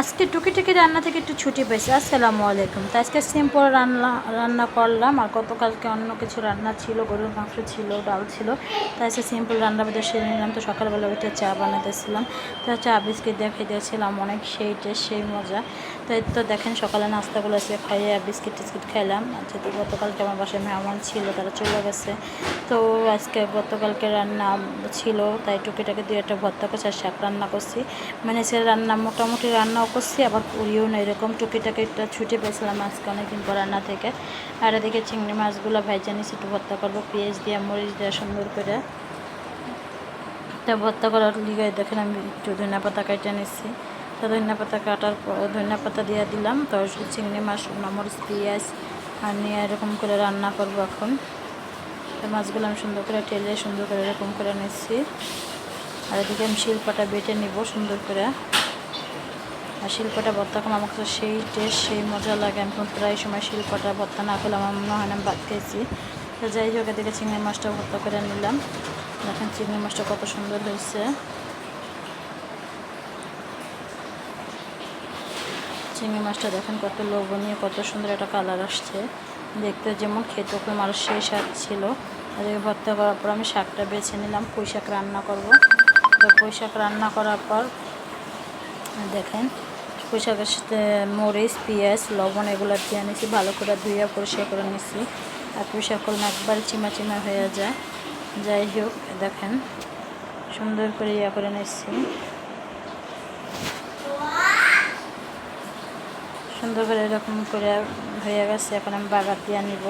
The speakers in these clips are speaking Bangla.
আজকে টুকিটুকি রান্না থেকে একটু ছুটি পেয়েছি। আসসালামু আলাইকুম। তো আজকে সিম্পল রান্না রান্না করলাম। আর গতকালকে অন্য কিছু রান্না ছিল, গরুর মাংস ছিল, ডাল ছিল। তাই আজকে সিম্পল রান্না বেঁধে সেরে নিলাম। তো সকালবেলা ওইটা চা বানাতেছিলাম। তো চা, বিস্কিট দেখাই দিয়েছিলাম অনেক সেই টেস্ট, সেই মজা। তো এই তো দেখেন সকালে নাস্তাগুলো আজকে খাইয়ে বিস্কিট টিস্কিট খাইলাম। যেহেতু গতকালকে আমার বাসায় মেহমান ছিল, তারা চলে গেছে। তো আজকে গতকালকে রান্না ছিল, তাই টুকিটাকি দিয়ে একটা ভর্তা করছি আর শাক রান্না করছি। মানে সে রান্না মোটামুটি রান্নাও করছি, আবার করিও না এরকম টুকিটাকি একটা ছুটি পেয়েছিলাম আজকে অনেকদিন পর রান্না থেকে। আর এদিকে চিংড়ি মাছগুলো নিছি একটু ভর্তা করব, পেঁয়াজ দিয়ে, মরিচ দিয়ে সুন্দর করে। তা ভর্তা করার লিগে দেখেন আমি একটু ধনিয়া পাতা কেটে নিচ্ছি তো ধনিয়া পাতা কাটার পর ধনিয়া পাতা দিয়ে দিলাম। তো চিংড়ি মাছ, শুকনো মরিচ, পেঁয়াজ আর নিয়ে এরকম করে রান্না করব এখন। তো মাছগুলো আমি সুন্দর করে টেলে সুন্দর করে এরকম করে নিচ্ছি। আর এদিকে আমি শিল্পাটা বেটে নিব সুন্দর করে। আর শিল্পটা ভর্তা করলে আমার কাছে সেই টেস্ট সেই মজা লাগে। আমি এখন প্রায় সময় শিল্পটা ভর্তা না করলে আমার মনে হয় না আমি ভাত খেয়েছি। তো যাই হোক, এদিকে চিংড়ি মাছটা ভর্তা করে নিলাম। দেখেন চিংড়ি মাছটা কত সুন্দর হয়েছে। চিংড়ি মাছটা দেখেন কত লোভনীয়, কত সুন্দর একটা কালার আসছে। দেখতে যেমন খেতে খুব আর সেই স্বাদ ছিল এই ভর্তা করার পর আমি শাকটা বেছে নিলাম, পুঁই শাক রান্না করব। তো পুঁই শাক রান্না করার পর দেখেন, পুঁই শাকের সাথে মরিচ, পেঁয়াজ, লবণ এগুলো দিয়ে নিয়েছি ভালো করে ধুয়ে পরিষ্কার করে নিয়েছি আর পুঁই শাক একবার চিমা চিমা হয়ে যায়। যাই হোক, দেখেন, সুন্দর করে ইয়া করে নিচ্ছি সুন্দর করে এরকম করে হয়ে গেছে, এখন আমি বাগার দিয়ে নিব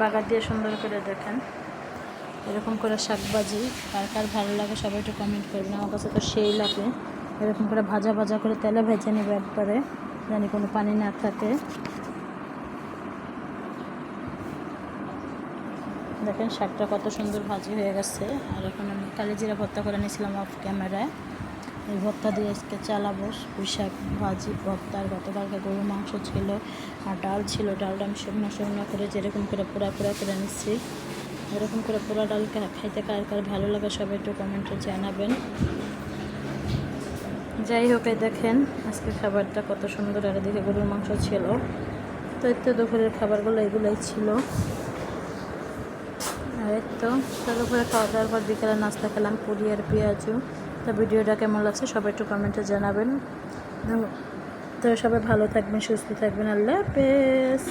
বাগার দিয়ে সুন্দর করে দেখেন, এরকম করে শাক ভাজি কার কার ভালো লাগে সবাই একটু কমেন্ট করবেন। আমার কাছে তো সেই লাগে, এরকম করে ভাজা ভাজা করে তেলে ভেজে নেবে একবারে, জানি কোনো পানি না থাকে। দেখেন শাকটা কত সুন্দর ভাজি হয়ে গেছে, আর এখন আমি কালি জিরা ভর্তা করে নিয়েছিলাম অফ ক্যামেরায় এই ভর্তা দিয়ে আজকে চালাবো পুঁই শাক ভাজি ভর্তা আর গতকালকে গরুর মাংস ছিল আর ডাল ছিল। ডালটা আমি শুকনো শুকনো করে যেরকম করে পোড়া পোড়া করে নিচ্ছি, এরকম করে পোড়া ডাল খাইতে কার কার ভালো লাগে সবাই একটু কমেন্টে জানাবেন। যাই হোক দেখেন আজকে খাবারটা কত সুন্দর। আর এদিকে গরুর মাংস ছিল। তো তো দুপুরের খাবারগুলো এগুলোই ছিল। আর তো তো দুপুরে খাওয়া দাওয়ার পর বিকেলে নাস্তা খেলাম, পুরি আর পেঁয়াজু। তো ভিডিওটা কেমন লাগছে সবাই একটু কমেন্টে জানাবেন। তো সবাই ভালো থাকবেন, সুস্থ থাকবেন, আল্লাহ হাফেজ।